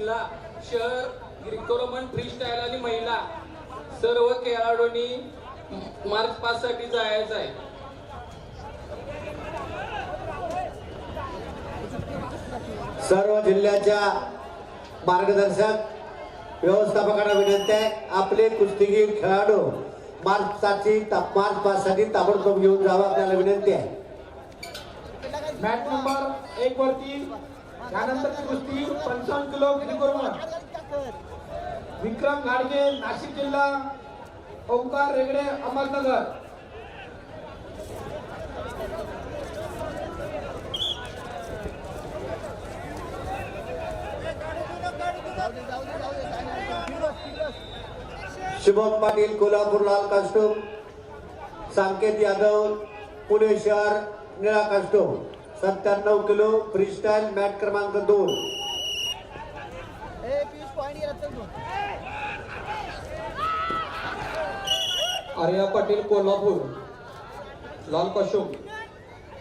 जिल्हा शहर ग्रिकोरोमन free style आणि महिला. सर्व खेळाडूंनी मार्च पाच साठी जायचं आहे. सर्व जिल्ह्याच्या मार्गदर्शक व्यवस्थापकांना विनंती आहे आपले कुस्तीगीर खेळाडू मार्चसाठी मार्च पाचसाठी ताबडतोब घेऊन जावं आपल्याला विनंती आहे. मॅच नंबर एक वरती त्यानंतर कुस्ती पंचावन्न किलो गिरीकोरमन विक्रम घाडगे नाशिक जिल्हा ओंकार रेगडे अहमदनगर. शुभम पाटील कोल्हापूर लाल कास्टूम सांकेत यादव पुणे शहर निळा कास्टूम सत्त्याण्णव किलो फ्रीस्टाईल मॅट क्रमांक दोन. आर्या पाटील कोल्हापूर. लाल कशोम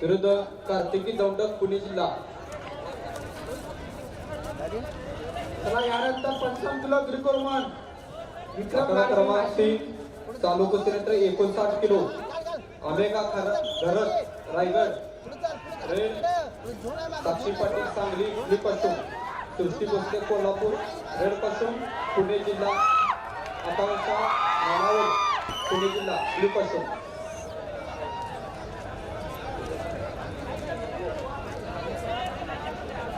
विरुद्ध कार्तिकी दौंडक पुणे जिल्हा. चला यानंतर पंचावन्न किलो गिरीकोरमन विक्रम अकरा घाडगे क्रमांक नाशिक तीन चालू कुस्तीनंतर एकोणसाठ किलो. खर घरत रायगड. साक्षी पाटील सांगली पासून कशोम पुस्तक कोल्हापूर रेडपासून पुणे जिल्हा. आकांक्षा नानावल पुणे जिल्हा ब्लू कशोम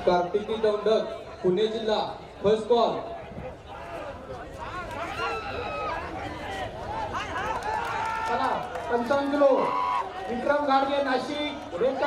कार्तिकी दौंडक पुणे जिल्हा फर्स्ट कॉल चला पंचावन्न किलो विक्रम गाडगे नाशिक रेड